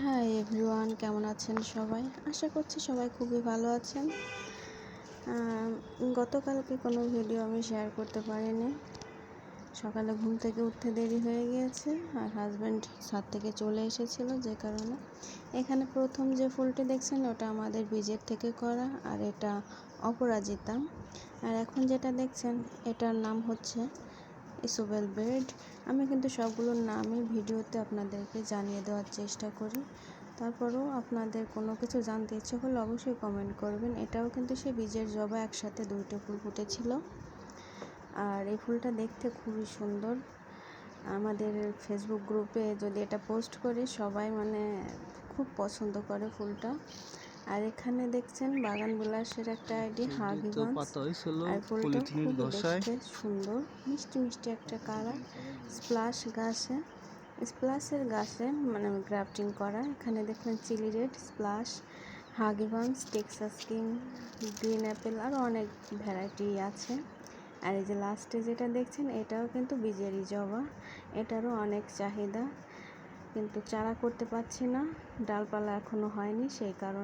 Hi everyone কেমন আছেন সবাই? আশা করছি সবাই খুবই ভালো আছেন। গতকালকে কোনো ভিডিও আমি শেয়ার করতে পারিনি। সকালে ঘুম থেকে উঠতে দেরি হয়ে গিয়েছে আর হাজব্যান্ড ছাদ থেকে চলে এসেছিল যে কারণে। এখানে প্রথম যে ফুলটি দেখছেন, ওটা আমাদের বীজের থেকে করা আর এটা অপরাজিতা। আর এখন যেটা দেখছেন, এটার নাম হচ্ছে ইসোবেল বেড। আমি কিন্তু সবগুলোর নামই ভিডিওতে আপনাদেরকে জানিয়ে দেওয়ার চেষ্টা করি। তারপরেও আপনাদের কোনো কিছু জানতে ইচ্ছে হলে অবশ্যই কমেন্ট করবেন। এটাও কিন্তু সে বীজের জবা একসাথে দুইটা ফুল ফুটেছিল। আর এই ফুলটা দেখতে খুবই সুন্দর। আমাদের ফেসবুক গ্রুপে যদি এটা পোস্ট করি, সবাই মানে খুব পছন্দ করে ফুলটা। আর এখানে দেখছেন বাগান বিলাসের একটা আইডি হাগিগঞ্জ আর ফুলটা ঘষায় দেখতে সুন্দর মিষ্টি মিষ্টি একটা কালার স্প্লাশ গাছে। স্প্লাশের গাছে মানে গ্রাফটিং করা এখানে দেখবেন চিলি রেড স্প্লাশ হাগিভান্স টেক্সাস কিং গ্রিন অ্যাপেল আরও অনেক ভ্যারাইটি আছে। আর এই যে লাস্টে যেটা দেখছেন এটাও কিন্তু বিজেরি জবা এটারও অনেক চাহিদা। কিন্তু চারা করতে পারছি না ডালপালা এখনও হয়নি সেই কারণে